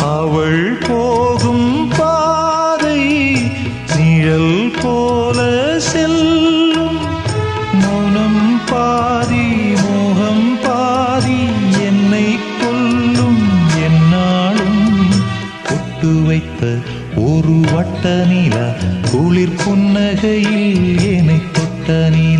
அவள் போகும் பாதை நிழல் போல செல்லும். மௌனம் பாதி மோகம் பாதி என்னை கொல்லும். என்னாலும் கொட்டு வைத்த ஒரு வட்ட நிலா குளிர் புன்னகையில் என்னை தொட்ட நிலா.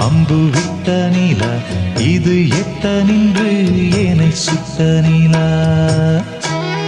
அம்பு விட்ட நிலா இது எத்த நின்று என்னை சுத்த நிலா?